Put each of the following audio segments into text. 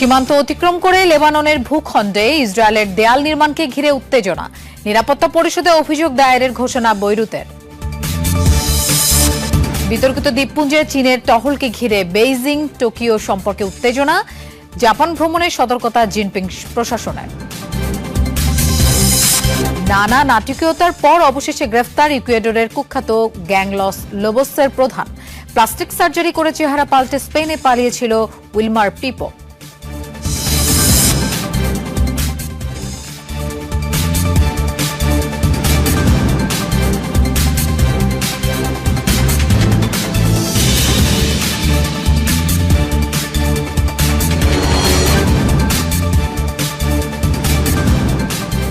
সীমান্ত অতিক্রম করে লেবাননের ভূখণ্ডে ইসরায়েলের দেয়াল নির্মাণকে ঘিরে উত্তেজনা। নিরাপত্তা পরিষদে অভিযোগ দায়েরের ঘোষণা বৈরুতের। বিতর্কিত দ্বীপপুঞ্জে চীনের টহলকে ঘিরে বেইজিং, টোকিও সম্পর্কে উত্তেজনা। জাপান ভ্রমণের সতর্কতা জিনপিং প্রশাসনের। নানা নাটকীয়তার পর অবশেষে গ্রেফতার ইকুয়েডরের কুখ্যাত গ্যাংলস লোবসের প্রধান। প্লাস্টিক সার্জারি করে চেহারা পাল্টে স্পেনে পালিয়েছিল উইলমার পিপো।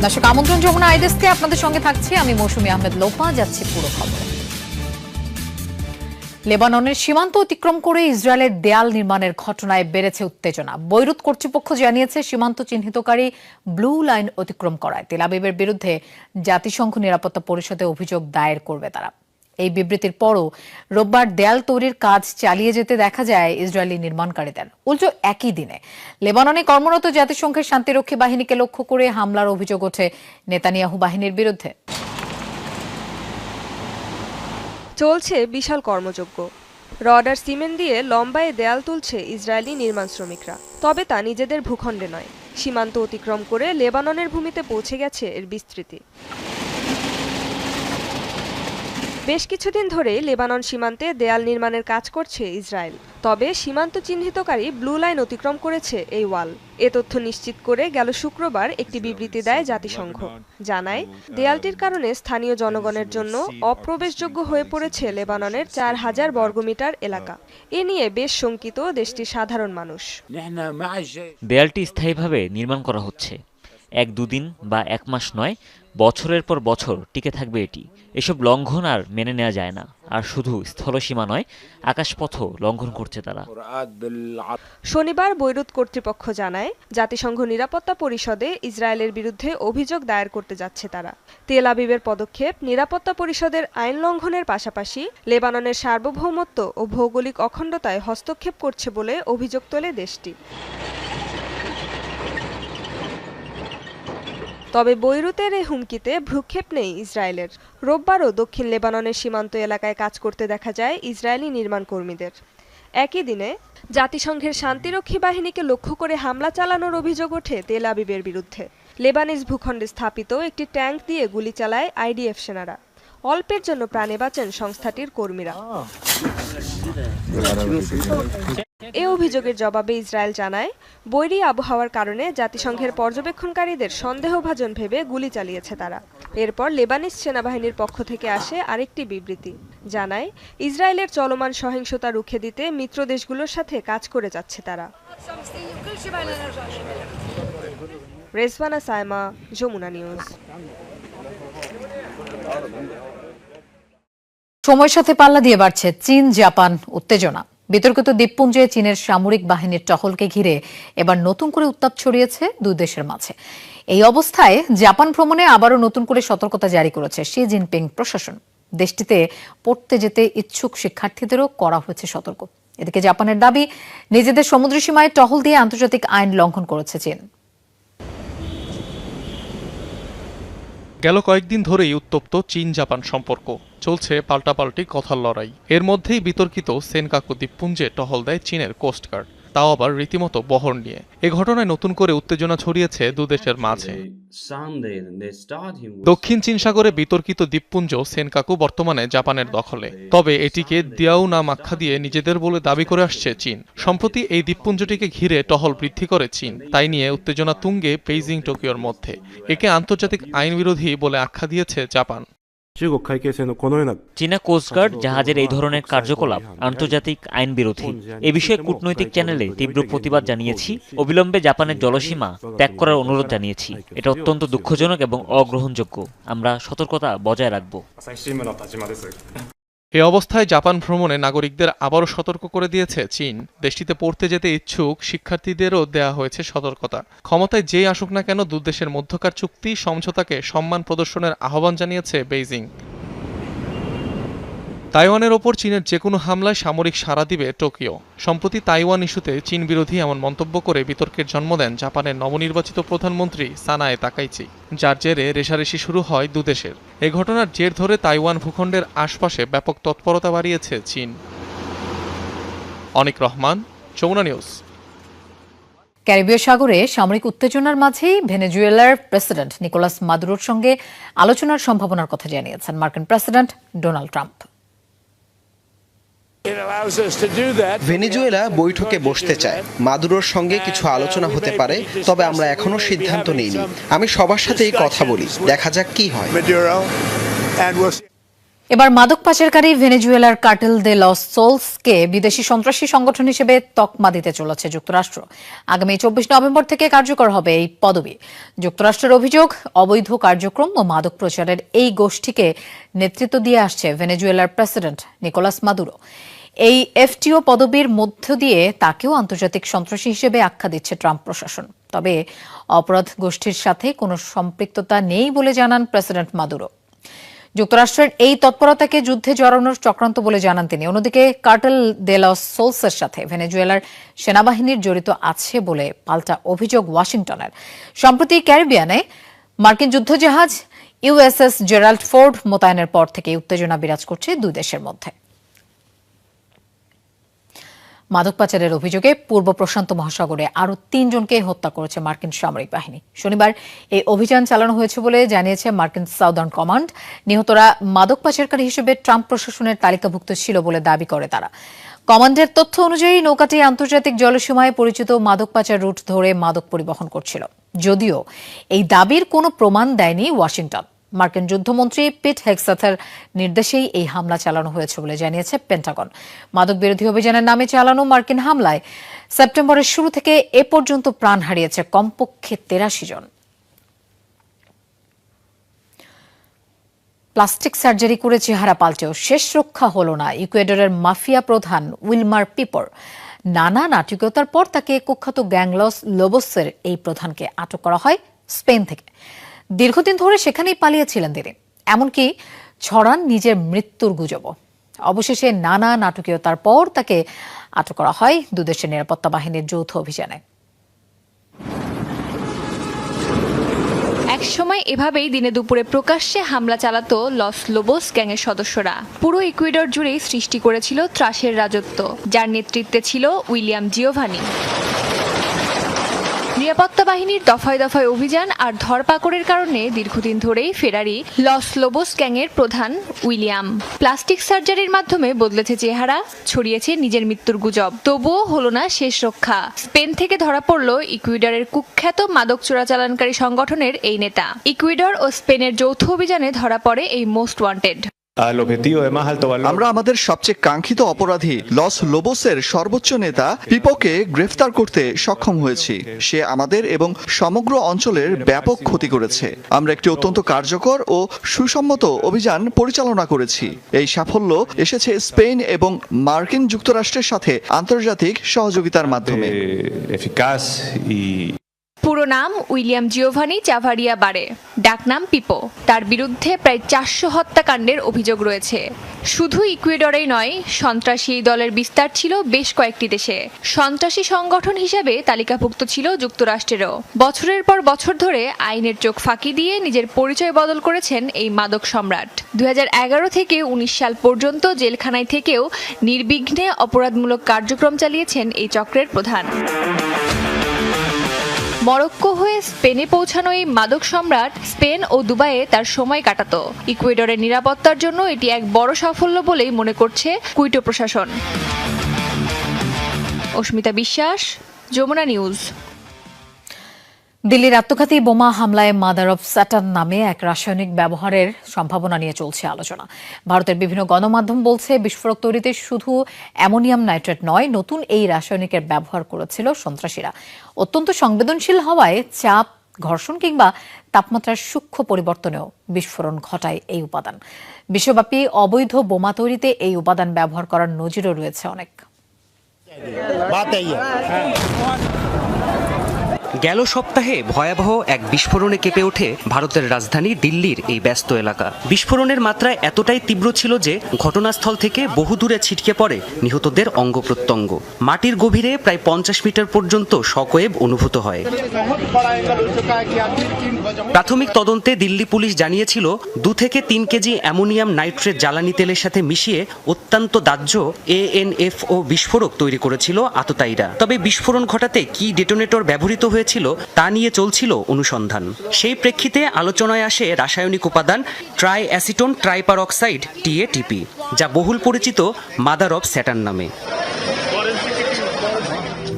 দর্শক, আমন্ত্রণ যমুনা আইডেস্কে আপনাদের সঙ্গে থাকছি। আমি মৌসুমী আহমেদ লোপা, যাচ্ছি পুরো খবর। লেবাননের সীমান্ত অতিক্রম করে ইসরায়েলের দেয়াল নির্মাণের ঘটনায় বেড়েছে উত্তেজনা। বৈরুত কর্তৃপক্ষ জানিয়েছে, সীমান্ত চিহ্নিতকারী ব্লু লাইন অতিক্রম করায়। তেলাবিবের বিরুদ্ধে জাতিসংঘ নিরাপত্তা পরিষদে অভিযোগ দায়ের করবে তারা। এই বিবৃতির পরও রোববার দেয়াল তৈরির কাজ চালিয়ে যেতে দেখা যায় ইসরায়েলি নির্মাণকারীদের। উল্টো একই দিনে লেবাননে কর্মরত জাতিসংঘের শান্তিরক্ষী বাহিনীকে লক্ষ্য করে হামলার অভিযোগ ওঠে নেতানিয়াহু বাহিনীর বিরুদ্ধে। চলছে বিশাল কর্মযজ্ঞ। রড আর সিমেন্ট দিয়ে লম্বায় দেয়াল তুলছে ইসরায়েলি নির্মাণ শ্রমিকরা। তবে তা নিজেদের ভূখণ্ডে নয়। সীমান্ত অতিক্রম করে লেবাননের ভূমিতে পৌঁছে গেছে এর বিস্তৃতি। বেশ কিছুদিন ধরে লেবানন সীমান্তে দেয়াল নির্মাণের কাজ করছে ইসরায়েল। তবে সীমান্ত চিহ্নিতকারী ব্লু লাইন অতিক্রম করেছে এই ওয়াল। এ তথ্য নিশ্চিত করে গেল শুক্রবার একটি বিবৃতি দেয় জাতিসংঘ। জানায়, দেয়ালটির কারণে স্থানীয় জনগণের জন্য অপ্রবেশযোগ্য হয়ে পড়েছে লেবাননের চার হাজার বর্গমিটার এলাকা। এ নিয়ে বেশ শঙ্কিত দেশটির সাধারণ মানুষ। দেয়ালটি স্থায়ীভাবে নির্মাণ করা হচ্ছে। এক দুদিন বা এক মাস নয় বছরের পর বছর টিকে থাকবে এটি। এসব লঙ্ঘন আর মেনে নেওয়া যায় না। আর শুধু স্থলসীমা নয়, আকাশপথও লঙ্ঘন করছে তারা। শনিবার বৈরুত কর্তৃপক্ষ জানায়, জাতিসংঘ নিরাপত্তা পরিষদে ইসরায়েলের বিরুদ্ধে অভিযোগ দায়ের করতে যাচ্ছে তারা। তেল আবিবের পদক্ষেপ নিরাপত্তা পরিষদের আইন লঙ্ঘনের পাশাপাশি লেবাননের সার্বভৌমত্ব ও ভৌগোলিক অখণ্ডতায় হস্তক্ষেপ করছে বলে অভিযোগ তোলে দেশটি। তবে বৈরুতের এই হুমকিতে ভ্রুক্ষেপ নেই ইসরায়েলের। রোববারও দক্ষিণ লেবাননের সীমান্ত এলাকায় কাজ করতে দেখা যায় ইসরায়েলি নির্মাণ কর্মীদের। একই দিনে জাতিসংঘের শান্তিরক্ষী বাহিনীকে লক্ষ্য করে হামলা চালানোর অভিযোগ ওঠে তেল আবিবের বিরুদ্ধে। লেবানিজ ভূখণ্ডে স্থাপিত একটি ট্যাঙ্ক দিয়ে গুলি চালায় আইডিএফ সেনারা। অল্পের জন্য প্রাণে বাঁচেন সংস্থাটির কর্মীরা। এ অভিযোগের জবাবে ইসরায়েল জানায়, বৈরী আবহাওয়ার কারণে জাতিসংঘের পর্যবেক্ষণকারীদের সন্দেহভাজন ভেবে গুলি চালিয়েছে তারা। এরপর লেবানিজ সেনাবাহিনীর পক্ষ থেকে আসে আরেকটি বিবৃতি। জানায়, ইসরায়েলের চলমান সহিংসতা রুখে দিতে মিত্র দেশগুলোর সাথে কাজ করে যাচ্ছে তারা। রেজওয়ানা সায়মা, যমুনা নিউজ। সময়ের সাথে পাল্লা দিয়ে বাড়ছে চীন, জাপান উত্তেজনা। বিতর্কিত দ্বীপপুঞ্জে চীনের সামরিক বাহিনীর টহলকে ঘিরে এবার নতুন করে উত্তাপ ছড়িয়েছে দুই দেশের মাঝে। এই অবস্থায় জাপান ভ্রমণে আবারও নতুন করে সতর্কতা জারি করেছে শি জিনপিং প্রশাসন। দেশটিতে পড়তে যেতে ইচ্ছুক শিক্ষার্থীদেরও করা হয়েছে সতর্ক। এদিকে জাপানের দাবি, নিজেদের সমুদ্র সীমায় টহল দিয়ে আন্তর্জাতিক আইন লঙ্ঘন করেছে চীন। গেল কয়েকদিন ধরেই উত্তপ্ত চীন জাপান সম্পর্ক। চলছে পাল্টাপাল্টি কথার লড়াই। এর মধ্যেই বিতর্কিত সেনকাকু দ্বীপপুঞ্জে টহল দেয় চীনের কোস্টগার্ড তাও আবার রীতিমতো বহর নিয়ে। এ ঘটনায় নতুন করে উত্তেজনা ছড়িয়েছে দুদেশের মাঝে। দক্ষিণ চীন সাগরে বিতর্কিত দ্বীপপুঞ্জ সেনকাকু বর্তমানে জাপানের দখলে। তবে এটিকে দিয়াও নাম আখ্যা দিয়ে নিজেদের বলে দাবি করে আসছে চীন। সম্প্রতি এই দ্বীপপুঞ্জটিকে ঘিরে টহল বৃদ্ধি করে চীন। তাই নিয়ে উত্তেজনা তুঙ্গে বেইজিং টোকিওর মধ্যে। একে আন্তর্জাতিক আইন বিরোধী বলে আখ্যা দিয়েছে জাপান। 中国海警船のこのような চীনা কোস্টগার্ড জাহাজের এই ধরনের কার্যকলাপ আন্তর্জাতিক আইন বিরোধী এ বিষয়ে কূটনৈতিক চ্যানেলে তীব্র প্রতিবাদ জানিয়েছি অবিলম্বে জাপানের জলসীমা ত্যাগ করার অনুরোধ জানিয়েছি এটা অত্যন্ত দুঃখজনক এবং অগ্রহণযোগ্য আমরা সতর্কতা বজায় রাখব এ অবস্থায় জাপান ভ্রমণে নাগরিকদের আবারও সতর্ক করে দিয়েছে চীন। দেশটিতে পড়তে যেতে ইচ্ছুক শিক্ষার্থীদেরও দেয়া হয়েছে সতর্কতা। ক্ষমতায় যেই আসুক না কেন দুদেশের মধ্যকার চুক্তি, সমঝোতাকে সম্মান প্রদর্শনের আহ্বান জানিয়েছে বেইজিং। তাইওয়ানের ওপর চীনের যে কোনো হামলায় সামরিক সাড়া দিবে টোকিও। সম্প্রতি তাইওয়ান ইস্যুতে চীন বিরোধী এমন মন্তব্য করে বিতর্কের জন্ম দেন জাপানের নবনির্বাচিত প্রধানমন্ত্রী সানায়ে তাকাইচি, যার জেরে রেশারেশি শুরু হয় দুদেশের। এ ঘটনার জের ধরে তাইওয়ান ভূখণ্ডের আশপাশে ব্যাপক তৎপরতা বাড়িয়েছে চীন। অনিক রহমান, যমুনা নিউজ। ক্যারিবীয় সাগরে সামরিক উত্তেজনার মাঝেই ভেনেজুয়েলার প্রেসিডেন্ট নিকোলাস মাদুরোর সঙ্গে আলোচনার সম্ভাবনার কথা জানিয়েছেন মার্কিন প্রেসিডেন্ট ডোনাল্ড ট্রাম্প। ভেনেজুয়েলা বৈঠকে বসতে চায়। মাদুরোর সঙ্গে কিছু আলোচনা হতে পারে তবে আমরা এখনও সিদ্ধান্ত নিইনি। আমি সবার সাথেই কথা বলি দেখা যাক কি হয়। এবার মাদক পাচারকারী ভেনেজুয়েলার কার্টেল দে লস সোলসকে বিদেশি সন্ত্রাসী সংগঠন হিসেবে তকমা দিতে চলেছে যুক্তরাষ্ট্র। আগামী চব্বিশ নভেম্বর থেকে কার্যকর হবে এই পদবি। যুক্তরাষ্ট্রের অভিযোগ, অবৈধ কার্যক্রম ও মাদক প্রচারের এই গোষ্ঠীকে নেতৃত্ব দিয়ে আসছে ভেনেজুয়েলার প্রেসিডেন্ট নিকোলাস মাদুরো। এই এফটিও পদবীর মধ্য দিয়ে তাকেও আন্তর্জাতিক সন্ত্রাসী হিসেবে আখ্যা দিচ্ছে ট্রাম্প প্রশাসন। তবে অপরাধ গোষ্ঠীর সাথে কোনো সম্পৃক্ততা নেই বলে জানান প্রেসিডেন্ট মাদুরো। যুক্তরাষ্ট্রের এই তৎপরতাকে যুদ্ধে জড়ানোর চক্রান্ত বলে জানান তিনি। অন্যদিকে, কার্টেল দেলস সোলসের সাথে ভেনেজুয়েলার সেনাবাহিনীর জড়িত আছে বলে পাল্টা অভিযোগ ওয়াশিংটনের। সম্প্রতি ক্যারিবিয়ানে মার্কিন যুদ্ধজাহাজ ইউএসএস জেরাল্ড ফোর্ড মোতায়েনের পর থেকে উত্তেজনা বিরাজ করছে দুই দেশের মধ্যে। মাদক পাচারের অভিযোগে পূর্ব প্রশান্ত মহাসাগরে আরও তিনজনকে হত্যা করেছে মার্কিন সামরিক বাহিনী। শনিবার এই অভিযান চালানো হয়েছে বলে জানিয়েছে মার্কিন সাউদার্ন কমান্ড। নিহতরা মাদক পাচারকারী হিসেবে ট্রাম্প প্রশাসনের তালিকাভুক্ত ছিল বলে দাবি করে তারা। কমান্ডের তথ্য অনুযায়ী নৌকাটি আন্তর্জাতিক জলসীমায় পরিচিত মাদক পাচার রুট ধরে মাদক পরিবহন করছিল। যদিও এই দাবির কোনো প্রমাণ দেয়নি ওয়াশিংটন। মার্কিন যুদ্ধমন্ত্রী পিট হেক্সাথের নির্দেশেই এই হামলা চালানো হয়েছে বলে জানিয়েছে পেন্টাগন। মাদক বিরোধী অভিযানের নামে চালানো মার্কিন হামলায় সেপ্টেম্বরের শুরু থেকে এ পর্যন্ত প্রাণ হারিয়েছে কমপক্ষে তেরাশি জন। প্লাস্টিক সার্জারি করে চেহারা পাল্টেও শেষ রক্ষা হলো না ইকুয়েডরের মাফিয়া প্রধান উইলমার পিপর। নানা নাটকীয়তার পর তাকে কুখ্যাত গ্যাংলস লোবসের এই প্রধানকে আটক করা হয় স্পেন থেকে। দীর্ঘদিন ধরে সেখানেই পালিয়েছিলেন তিনি। এমনকি ছড়ান নিজের মৃত্যুর গুজব অবশেষে নানা নাটকীয়তার পর তাকে আটক করা হয় দুদেশের নিরাপত্তা বাহিনীর যৌথ অভিযানে। একসময় এভাবেই দিনে দুপুরে প্রকাশ্যে হামলা চালাতো লস লোবোস গ্যাংয়ের সদস্যরা। পুরো ইকুয়েডর জুড়েই সৃষ্টি করেছিল ত্রাসের রাজত্ব, যার নেতৃত্বে ছিল উইলিয়াম জিওভানি। নিরাপত্তা বাহিনীর দফায় দফায় অভিযান আর ধরপাকড়ের কারণে দীর্ঘদিন ধরেই ফেরারি লস লোবোস গ্যাংয়ের প্রধান উইলিয়াম। প্লাস্টিক সার্জারির মাধ্যমে বদলেছে চেহারা, ছড়িয়েছে নিজের মৃত্যুর গুজব। তবুও হলো না শেষ রক্ষা। স্পেন থেকে ধরা পড়ল ইকুইডরের কুখ্যাত মাদক চোরাচালানকারী সংগঠনের এই নেতা। ইকুইডর ও স্পেনের যৌথ অভিযানে ধরা পড়ে এই মোস্ট ওয়ান্টেড। আমরা আমাদের সবচেয়ে কাঙ্ক্ষিত অপরাধী লস লোবোসের সর্বোচ্চ নেতা পিপোকে গ্রেফতার করতে সক্ষম হয়েছি। সে আমাদের এবং সমগ্র অঞ্চলের ব্যাপক ক্ষতি করেছে। আমরা একটি অত্যন্ত কার্যকর ও সুসম্মত অভিযান পরিচালনা করেছি। এই সাফল্য এসেছে স্পেন এবং মার্কিন যুক্তরাষ্ট্রের সাথে আন্তর্জাতিক সহযোগিতার মাধ্যমে। Eh, পুরো নাম উইলিয়াম জিওভানি চাভারিয়া বারে ডাকনাম পিপো। তার বিরুদ্ধে প্রায় চারশো হত্যাকাণ্ডের অভিযোগ রয়েছে। শুধু ইকুয়েডরেই নয়, সন্ত্রাসী দলের বিস্তার ছিল বেশ কয়েকটি দেশে। সন্ত্রাসী সংগঠন হিসেবে তালিকাভুক্ত ছিল যুক্তরাষ্ট্রেরও। বছরের পর বছর ধরে আইনের চোখ ফাঁকি দিয়ে নিজের পরিচয় বদল করেছেন এই মাদক সম্রাট। দু হাজার এগারো থেকে উনিশ সাল পর্যন্ত জেলখানায় থেকেও নির্বিঘ্নে অপরাধমূলক কার্যক্রম চালিয়েছেন এই চক্রের প্রধান। মরক্কো হয়ে স্পেনে পৌঁছানো এই মাদক সম্রাট স্পেন ও দুবাইয়ে তার সময় কাটাত। ইকুয়েডরের নিরাপত্তার জন্য এটি এক বড় সাফল্য বলেই মনে করছে কুইটো প্রশাসন। অস্মিতা বিশ্বাস, যমুনা নিউজ। দিল্লির আত্মঘাতী বোমা হামলায় মাদার অব স্যাটান নামে এক রাসায়নিক ব্যবহারের সম্ভাবনা নিয়ে চলছে আলোচনা। ভারতের বিভিন্ন গণমাধ্যম বলছে, বিস্ফোরক তৈরিতে শুধু অ্যামোনিয়াম নাইট্রেট নয়, নতুন এই রাসায়নিকের ব্যবহার করেছিল সন্ত্রাসীরা। অত্যন্ত সংবেদনশীল হওয়ায় চাপ ঘর্ষণ কিংবা তাপমাত্রার সূক্ষ্ম পরিবর্তনেও বিস্ফোরণ ঘটায় এই উপাদান। বিশ্বব্যাপী অবৈধ বোমা তৈরিতে এই উপাদান ব্যবহার করার নজিরও রয়েছে অনেক। গেল সপ্তাহে ভয়াবহ এক বিস্ফোরণে কেঁপে ওঠে ভারতের রাজধানী দিল্লির এই ব্যস্ত এলাকা। বিস্ফোরণের মাত্রা এতটাই তীব্র ছিল যে ঘটনাস্থল থেকে বহু দূরে ছিটকে পড়ে নিহতদের অঙ্গ প্রত্যঙ্গ। মাটির গভীরে প্রায় পঞ্চাশ মিটার পর্যন্ত শকওয়েভ অনুভূত হয়। প্রাথমিক তদন্তে দিল্লি পুলিশ জানিয়েছিল, দু থেকে তিন কেজি অ্যামোনিয়াম নাইট্রেট জ্বালানি তেলের সাথে মিশিয়ে অত্যন্ত দাহ্য এএনএফও বিস্ফোরক তৈরি করেছিল আততায়ীরা। তবে বিস্ফোরণ ঘটাতে কি ডেটোনেটর ব্যবহৃত হয়েছিল, তা নিয়ে চলছিল অনুসন্ধান। সেই প্রেক্ষিতে আলোচনায় আসে রাসায়নিক উপাদান ট্রাই অ্যাসিটোন ট্রাইপারঅক্সাইড টিএটিপি, যা বহুল পরিচিত মাদার অফ স্যাটার্ন নামে।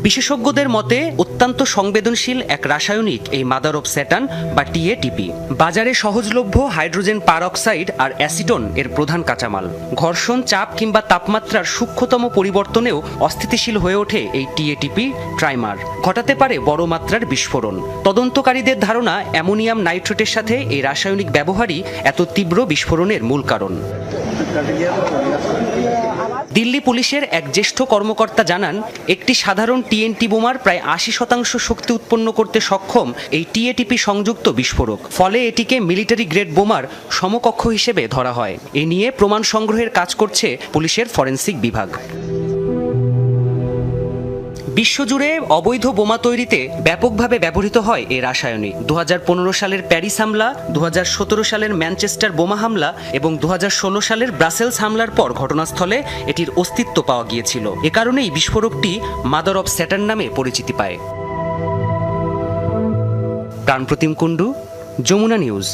বিশেষজ্ঞদের মতে, অত্যন্ত সংবেদনশীল এক রাসায়নিক এই মাদার অফ স্যাটান বা টিএটিপি বাজারে সহজলভ্য হাইড্রোজেন পারঅক্সাইড আর অ্যাসিটন এর প্রধান কাঁচামাল। ঘর্ষণ চাপ কিংবা তাপমাত্রার সূক্ষ্মতম পরিবর্তনেও অস্থিতিশীল হয়ে ওঠে এই টিএটিপি ট্রাইমার। ঘটাতে পারে বড় মাত্রার বিস্ফোরণ। তদন্তকারীদের ধারণা, অ্যামোনিয়াম নাইট্রেটের সাথে এই রাসায়নিক ব্যবহারই এত তীব্র বিস্ফোরণের মূল কারণ। দিল্লি পুলিশের এক জ্যেষ্ঠ কর্মকর্তা জানান, একটি সাধারণ টিএনটি বোমার প্রায় আশি শতাংশ শক্তি উৎপন্ন করতে সক্ষম এই টিএটিপি সংযুক্ত বিস্ফোরক। ফলে এটিকে মিলিটারি গ্রেড বোমার সমকক্ষ হিসেবে ধরা হয়। এ নিয়ে প্রমাণ সংগ্রহের কাজ করছে পুলিশের ফরেন্সিক বিভাগ। বিশ্বজুড়ে অবৈধ বোমা তৈরিতে ব্যাপকভাবে ব্যবহৃত হয় এই রাসায়নিক। দু হাজার পনেরো সালের প্যারিস হামলা দু হাজার সতেরো সালের ম্যানচেস্টার বোমা হামলা এবং দু হাজার ষোলো সালের ব্রাসেলস হামলার পর ঘটনাস্থলে এটির অস্তিত্ব পাওয়া গিয়েছিল। এ কারণেই বিস্ফোরকটি মাদার অফ স্যাটার্ন নামে পরিচিতি পায়। প্রাণপ্রতিম কুণ্ডু, যমুনা নিউজ।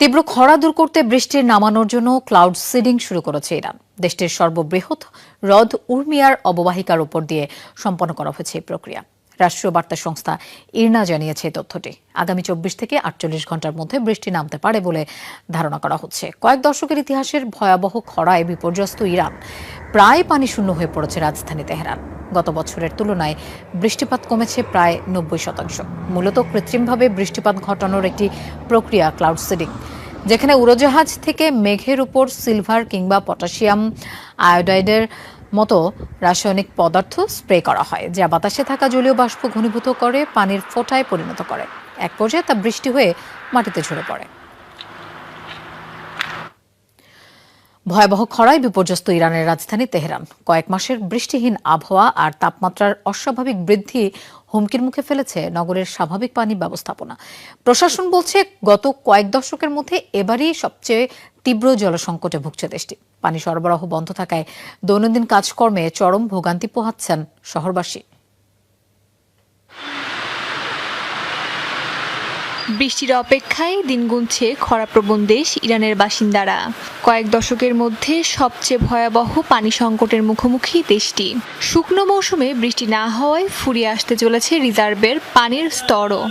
তীব্র খরা দূর করতে বৃষ্টির নামানোর জন্য ক্লাউড সিডিং শুরু করেছে ইরান। দেশটির সর্ববৃহৎ হ্রদ উর্মিয়ার অববাহিকার উপর দিয়ে সম্পন্ন করা হয়েছে এই প্রক্রিয়া। রাষ্ট্রীয় বার্তা সংস্থা ইরনা জানিয়েছে এই তথ্যটি। আগামী চব্বিশ থেকে আটচল্লিশ ঘণ্টার মধ্যে বৃষ্টি নামতে পারে বলে ধারণা করা হচ্ছে। কয়েক দশকের ইতিহাসের ভয়াবহ খরায় বিপর্যস্ত ইরান। প্রায় পানি শূন্য হয়ে পড়েছে রাজধানী তেহরান। গত বছরের তুলনায় বৃষ্টিপাত কমেছে প্রায় নব্বই শতাংশ। মূলত কৃত্রিমভাবে বৃষ্টিপাত ঘটানোর একটি প্রক্রিয়া ক্লাউড সিডিং, যেখানে উড়োজাহাজ থেকে মেঘের উপর সিলভার কিংবা পটাশিয়াম আয়োডাইডের মতো রাসায়নিক পদার্থ স্প্রে করা হয়, যা বাতাসে থাকা জলীয় বাষ্প ঘনীভূত করে পানির ফোটায় পরিণত করে। এক পর্যায়ে তা বৃষ্টি হয়ে মাটিতে ঝরে পড়ে। ভয়াবহ খরায় বিপর্যস্ত ইরানের রাজধানী তেহরান। কয়েক মাসের বৃষ্টিহীন আবহাওয়া আর তাপমাত্রার অস্বাভাবিক বৃদ্ধি হুমকির মুখে ফেলেছে নগরের স্বাভাবিক পানি ব্যবস্থাপনা। প্রশাসন বলছে, গত কয়েক দশকের মধ্যে এবারই সবচেয়ে তীব্র জলসংকটে ভুগছে দেশটি। পানি সরবরাহ বন্ধ থাকায় দৈনন্দিন কাজকর্মে চরম ভোগান্তি পোহাচ্ছেন শহরবাসী। বৃষ্টির অপেক্ষায় দিন গুনছে খরাপ্রবণ দেশ ইরানের বাসিন্দারা। কয়েক দশকের মধ্যে সবচেয়ে ভয়াবহ পানি সংকটের মুখোমুখি দেশটি। শুকনো মৌসুমে বৃষ্টি না হওয়ায় ফুরিয়ে আসতে চলেছে রিজার্ভের পানির স্তরও।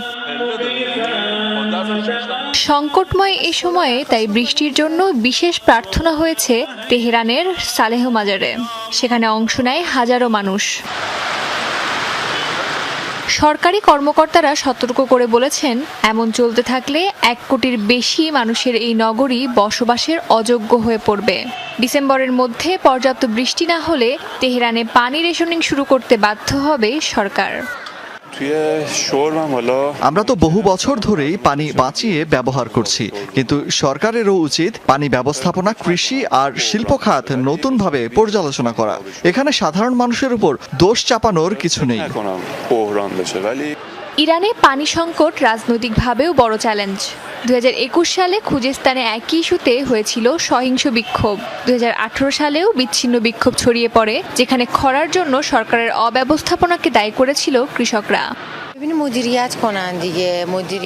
সংকটময় এ সময়ে তাই বৃষ্টির জন্য বিশেষ প্রার্থনা হয়েছে তেহরানের সালেহ মাজারে সেখানে অংশ নেয় হাজারো মানুষ। সরকারি কর্মকর্তারা সতর্ক করে বলেছেন, এমন চলতে থাকলে এক কোটির বেশি মানুষের এই নগরী বসবাসের অযোগ্য হয়ে পড়বে। ডিসেম্বরের মধ্যে পর্যাপ্ত বৃষ্টি না হলে তেহরানে পানি রেশনিং শুরু করতে বাধ্য হবে সরকার। আমরা তো বহু বছর ধরেই পানি বাঁচিয়ে ব্যবহার করছি কিন্তু সরকারেরও উচিত পানি ব্যবস্থাপনা কৃষি আর শিল্প খাত নতুনভাবে পর্যালোচনা করা। এখানে সাধারণ মানুষের উপর দোষ চাপানোর কিছু নেই। ইরানে পানি সংকট রাজনৈতিকভাবেও বড় চ্যালেঞ্জ। দু হাজার একুশ সালে খুজিস্তানে একই ইস্যুতে হয়েছিল সহিংস বিক্ষোভ। দু হাজার আঠারো সালেও বিচ্ছিন্ন বিক্ষোভ ছড়িয়ে পড়ে, যেখানে খরার জন্য সরকারের অব্যবস্থাপনাকে দায়ী করেছিল কৃষকরা।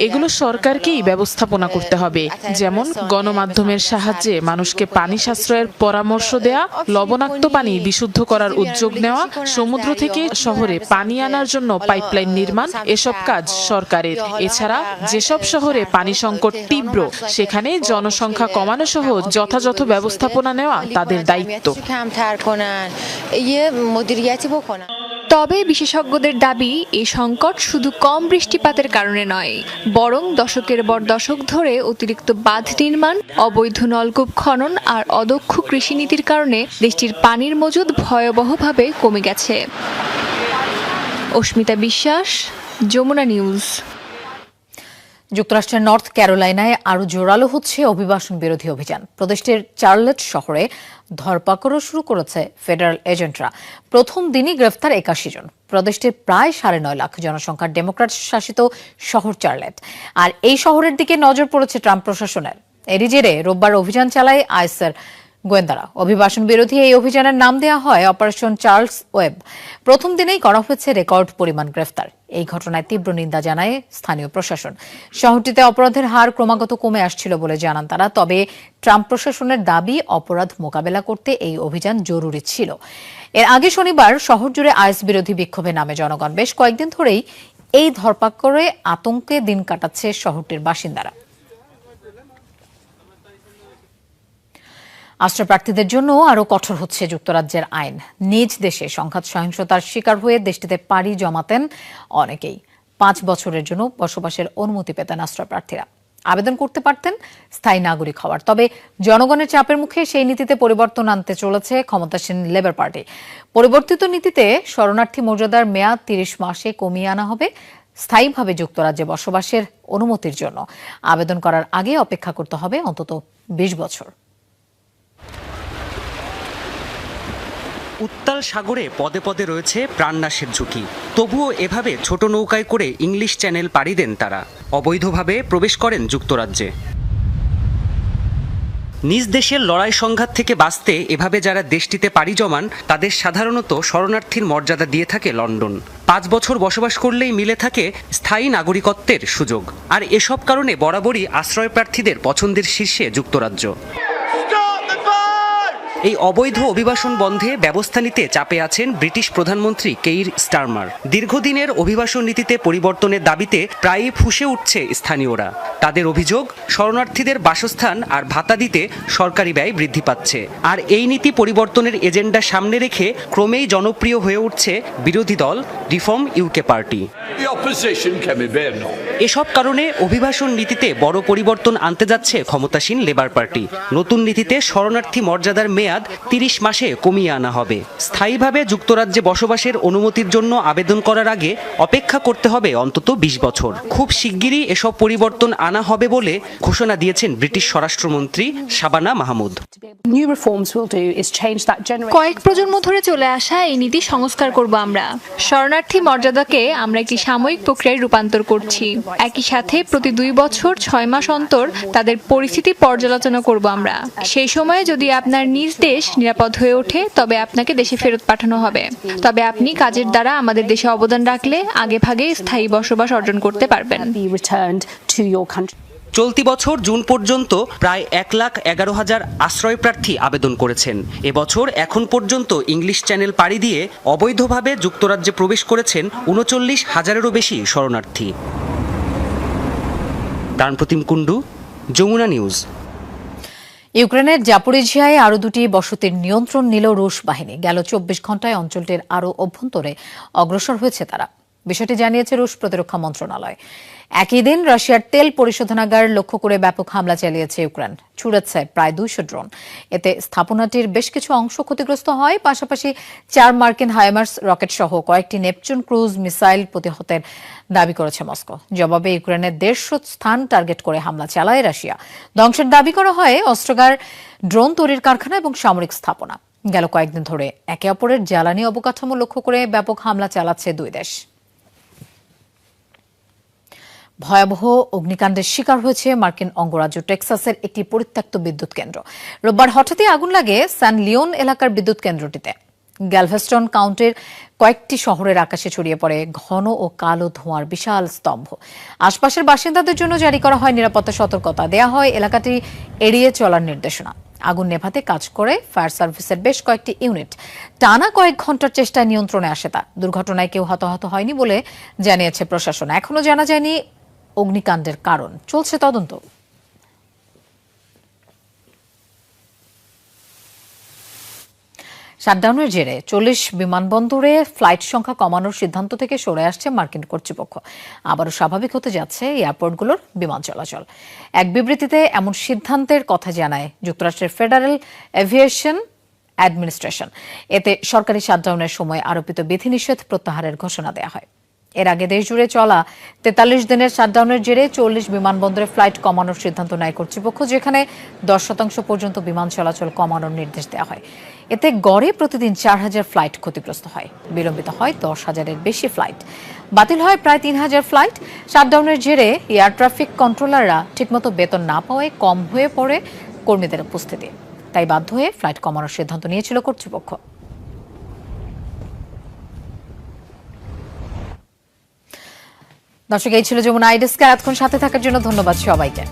এগুলো সরকারকেই ব্যবস্থাপনা করতে হবে। যেমন গণমাধ্যমের সাহায্যে মানুষকে পানি সাশ্রয়ের পরামর্শ দেয়া লবণাক্ত পানি বিশুদ্ধ করার উদ্যোগ নেওয়া সমুদ্র থেকে শহরে পানি আনার জন্য পাইপলাইন নির্মাণ এসব কাজ সরকারের। এছাড়া যেসব শহরে পানি সংকট তীব্র সেখানে জনসংখ্যা কমানো সহ যথাযথ ব্যবস্থাপনা নেওয়া তাদের দায়িত্ব। তবে বিশেষজ্ঞদের দাবি, এ সংকট শুধু কম বৃষ্টিপাতের কারণে নয়, বরং দশকের পর দশক ধরে অতিরিক্ত বাঁধ নির্মাণ, অবৈধ নলকূপ খনন আর অদক্ষ কৃষিনীতির কারণে দেশটির পানির মজুদ ভয়াবহভাবে কমে গেছে। অস্মিতা বিশ্বাস, যমুনা নিউজ। যুক্তরাষ্ট্রের নর্থ ক্যারোলাইনায় আরও জোরালো হচ্ছে অভিবাসন বিরোধী অভিযান। প্রদেশটির চার্লেট শহরে ধরপাকড়ও শুরু করেছে ফেডারেল এজেন্টরা। প্রথম দিনই গ্রেফতার একাশি জন। প্রদেশটির প্রায় সাড়ে নয় লাখ জনসংখ্যার ডেমোক্রাট শাসিত শহর চার্লেট। আর এই শহরের দিকে নজর পড়েছে ট্রাম্প প্রশাসনের। এরই জেরে রোববার অভিযান চালায় আইসার গোয়েন্দারা। অভিবাসন বিরোধী এই অভিযানের নাম দেওয়া হয় অপারেশন চার্লস ওয়েব। প্রথম দিনেই করা হয়েছে রেকর্ড পরিমাণ গ্রেফতার। এই ঘটনায় তীব্র নিন্দা জানায় স্থানীয় প্রশাসন। শহরটিতে অপরাধের হার ক্রমাগত কমে আসছিল বলে জানান তারা, তবে ট্রাম্প প্রশাসনের দাবি অপরাধ মোকাবেলা করতে এই অভিযান জরুরি ছিল। এর আগে শনিবার শহর জুড়ে আইস বিরোধী বিক্ষোভে নামে জনগণ। বেশ কয়েকদিন ধরেই এই ধরপাক করে আতঙ্কে দিন কাটাচ্ছে শহরটির বাসিন্দারা। আশ্রয়প্রার্থীদের জন্য আরও কঠোর হচ্ছে যুক্তরাজ্যের আইন। নিজ দেশে সংঘাত সহিংসতার শিকার হয়ে দেশটিতে পাড়ি জমাতেন অনেকেই। পাঁচ বছরের জন্য বসবাসের অনুমতি পেতেন আশ্রয়প্রার্থীরা। আবেদন করতে পারতেন স্থায়ী নাগরিক হওয়ার। তবে জনগণের চাপের মুখে সেই নীতিতে পরিবর্তন আনতে চলেছে ক্ষমতাসীন লেবার পার্টি। পরিবর্তিত নীতিতে শরণার্থী মর্যাদার মেয়াদ তিরিশ মাসে কমিয়ে আনা হবে স্থায়ীভাবে যুক্তরাজ্যে বসবাসের অনুমতির জন্য। আবেদন করার আগে অপেক্ষা করতে হবে অন্তত বিশ বছর। উত্তাল সাগরে পদে পদে রয়েছে প্রাণনাশের ঝুঁকি। তবুও এভাবে ছোট নৌকায় করে ইংলিশ চ্যানেল পাড়ি দেন তারা। অবৈধভাবে প্রবেশ করেন যুক্তরাজ্যে। নিজ দেশের লড়াই সংঘাত থেকে বাঁচতে এভাবে যারা দেশটিতে পাড়ি জমান, তাদের সাধারণত শরণার্থীর মর্যাদা দিয়ে থাকে লন্ডন। পাঁচ বছর বসবাস করলেই মিলে থাকে স্থায়ী নাগরিকত্বের সুযোগ। আর এসব কারণে বরাবরই আশ্রয় প্রার্থীদের পছন্দের শীর্ষে যুক্তরাজ্য। এই অবৈধ অভিবাসন বন্ধে ব্যবস্থা নিতে চাপে আছেন ব্রিটিশ প্রধানমন্ত্রী কেইর স্টারমার। দীর্ঘদিনের অভিবাসন নীতিতে পরিবর্তনের দাবিতে প্রায়ই ফুসে উঠছে স্থানীয়রা। তাদের অভিযোগ শরণার্থীদের বাসস্থান আর ভাতা দিতে সরকারি ব্যয় বৃদ্ধি পাচ্ছে। আর এই নীতি পরিবর্তনের এজেন্ডা সামনে রেখে ক্রমেই জনপ্রিয় হয়ে উঠছে বিরোধী দল রিফর্ম ইউকে পার্টি। এসব কারণে অভিবাসন নীতিতে বড় পরিবর্তন আনতে যাচ্ছে ক্ষমতাসীন লেবার পার্টি। নতুন নীতিতে শরণার্থী মর্যাদার মেয়াদ তিরিশ মাসে কমিয়ে আনা হবে। স্থায়ীভাবে যুক্তরাজ্যে বসবাসের অনুমতির জন্য আবেদন করার আগে অপেক্ষা করতে হবে অন্তত বিশ বছর। খুব শিগগিরই এসব পরিবর্তন আনা হবে বলে ঘোষণা দিয়েছেন ব্রিটিশ স্বরাষ্ট্রমন্ত্রী শাবানা মাহমুদ। কয়েক প্রজন্ম ধরে চলে আসা এই নীতি সংস্কার করব আমরা। শরণার্থী মর্যাদাকে আমরা একটি সাময়িক প্রক্রিয়ায় রূপান্তর করছি। একই সাথে প্রতি দুই বছর ছয় মাস অন্তর তাদের পরিস্থিতি পর্যালোচনা করব আমরা। সেই সময়ে যদি আপনার নিজ দেশ নিরাপদ হয়ে ওঠে তবে আপনাকে দেশে ফেরত পাঠানো হবে। তবে আপনি কাজের দ্বারা আমাদের দেশে অবদান রাখলে আগে ভাগে স্থায়ী বসবাস অর্জন করতে পারবেন। চলতি বছর জুন পর্যন্ত প্রায় এক লাখ এগারো হাজার আশ্রয় প্রার্থী আবেদন করেছেন। এবছর এখন পর্যন্ত ইংলিশ চ্যানেল পাড়ি দিয়ে অবৈধভাবে যুক্তরাজ্যে প্রবেশ করেছেন উনচল্লিশ হাজারেরও বেশি শরণার্থী। প্রাণপ্রতিম কুণ্ডু যমুনা নিউজ। ইউক্রেনের জাপোরিজিয়ায় আরও দুটি বসতির নিয়ন্ত্রণ নিল রুশ বাহিনী। গেল চব্বিশ ঘন্টায় অঞ্চলটির আরও অভ্যন্তরে অগ্রসর হয়েছে তারা। বিষয়টি জানিয়েছে রুশ প্রতিরক্ষা মন্ত্রণালয়। একই দিন রাশিয়ার তেল পরিশোধনাগার লক্ষ্য করে ব্যাপক হামলা চালিয়েছে ইউক্রেন। ছুড়েছে প্রায় দুইশো ড্রোন। এতে স্থাপনাটির বেশ কিছু অংশ ক্ষতিগ্রস্ত হয়। পাশাপাশি চার মার্কিন হাইমার্স রকেট সহ কয়েকটি নেপচুন ক্রুজ মিসাইল প্রতিহতের দাবি করেছে মস্কো। জবাবে ইউক্রেনের দেড়শো স্থান টার্গেট করে হামলা চালায় রাশিয়া। ধ্বংসের দাবি করা হয় অস্ত্রাগার, ড্রোন তৈরির কারখানা এবং সামরিক স্থাপনা। গেল কয়েকদিন ধরে একে অপরের জ্বালানি অবকাঠামো লক্ষ্য করে ব্যাপক হামলা চালাচ্ছে দুই দেশ। ভয়াবহ অগ্নিকাণ্ডের শিকার হয়েছে মার্কিন অঙ্গরাজ্য টেক্সাসের একটি পরিত্যক্ত বিদ্যুৎ কেন্দ্র। রোববার হঠাৎই আগুন লাগে স্যান লিওন এলাকার বিদ্যুৎ কেন্দ্রটিতে। গ্যালভেস্টন কাউন্টের কয়েকটি শহরের আকাশে ছড়িয়ে পড়ে ঘন ও কালো ধোঁয়ার বিশাল স্তম্ভ। আশপাশের বাসিন্দাদের জন্য জারি করা হয় নিরাপত্তা সতর্কতা। দেয়া হয় এলাকাটি এড়িয়ে চলার নির্দেশনা। আগুন নেভাতে কাজ করে ফায়ার সার্ভিসের বেশ কয়েকটি ইউনিট। টানা কয়েক ঘণ্টার চেষ্টায় নিয়ন্ত্রণে আসে তা। দুর্ঘটনায় কেউ হতাহত হয়নি বলে জানিয়েছে প্রশাসন। এখনও জানা যায়নি অগ্নিকাণ্ডের কারণ। চলছে তদন্ত। শাটডাউনের জেরে চল্লিশ বিমানবন্দরে ফ্লাইট সংখ্যা কমানোর সিদ্ধান্ত থেকে সরে আসছে মার্কিন কর্তৃপক্ষ। আবারও স্বাভাবিক হতে যাচ্ছে এয়ারপোর্টগুলোর বিমান চলাচল। এক বিবৃতিতে এমন সিদ্ধান্তের কথা জানায় যুক্তরাষ্ট্রের ফেডারেল এভিয়েশন অ্যাডমিনিস্ট্রেশন। এতে সরকারি শাটডাউনের সময় আরোপিত বিধিনিষেধ প্রত্যাহারের ঘোষণা দেওয়া হয়। এর আগে দেশজুড়ে চলা তেতাল্লিশ দিনের শাটডাউনের জেরে চল্লিশ বিমানবন্দরে ফ্লাইট কমানোর সিদ্ধান্ত নেয় কর্তৃপক্ষ, যেখানে দশ শতাংশ পর্যন্ত বিমান চলাচল কমানোর নির্দেশ দেওয়া হয়। এতে গড়ে প্রতিদিন চার হাজার ফ্লাইট ক্ষতিগ্রস্ত হয়। বিলম্বিত হয় দশ হাজারের বেশি ফ্লাইট বাতিল হয় প্রায় তিন হাজার ফ্লাইট শাটডাউনের জেরে এয়ার ট্রাফিক কন্ট্রোলাররা ঠিকমতো বেতন না পাওয়ায় কম হয়ে পড়ে কর্মীদের উপস্থিতি। তাই বাধ্য হয়ে ফ্লাইট কমানোর সিদ্ধান্ত নিয়েছিল কর্তৃপক্ষ। দর্শক এই ছিল যমুনা আইডিসকে। এতক্ষণ সাথে থাকার জন্য ধন্যবাদ সবাইকে।